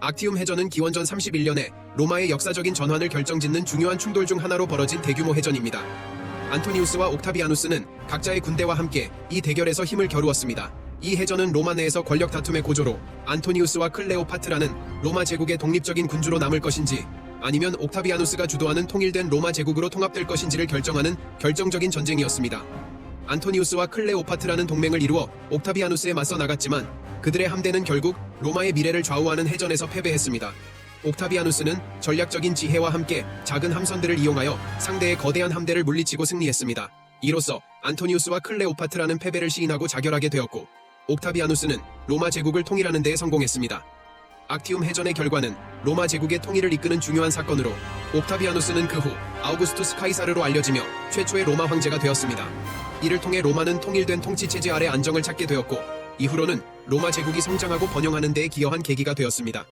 악티움 해전은 기원전 31년에 로마의 역사적인 전환을 결정짓는 중요한 충돌 중 하나로 벌어진 대규모 해전입니다. 안토니우스와 옥타비아누스는 각자의 군대와 함께 이 대결에서 힘을 겨루었습니다. 이 해전은 로마 내에서 권력 다툼의 고조로 안토니우스와 클레오파트라는 로마 제국의 독립적인 군주로 남을 것인지 아니면 옥타비아누스가 주도하는 통일된 로마 제국으로 통합될 것인지를 결정하는 결정적인 전쟁이었습니다. 안토니우스와 클레오파트라는 동맹을 이루어 옥타비아누스에 맞서 나갔지만 그들의 함대는 결국 로마의 미래를 좌우하는 해전에서 패배했습니다. 옥타비아누스는 전략적인 지혜와 함께 작은 함선들을 이용하여 상대의 거대한 함대를 물리치고 승리했습니다. 이로써 안토니우스와 클레오파트라는 패배를 시인하고 자결하게 되었고 옥타비아누스는 로마 제국을 통일하는 데에 성공했습니다. 악티움 해전의 결과는 로마 제국의 통일을 이끄는 중요한 사건으로 옥타비아누스는 그 후 아우구스투스 카이사르로 알려지며 최초의 로마 황제가 되었습니다. 이를 통해 로마는 통일된 통치 체제 아래 안정을 찾게 되었고 이후로는 로마 제국이 성장하고 번영하는 데에 기여한 계기가 되었습니다.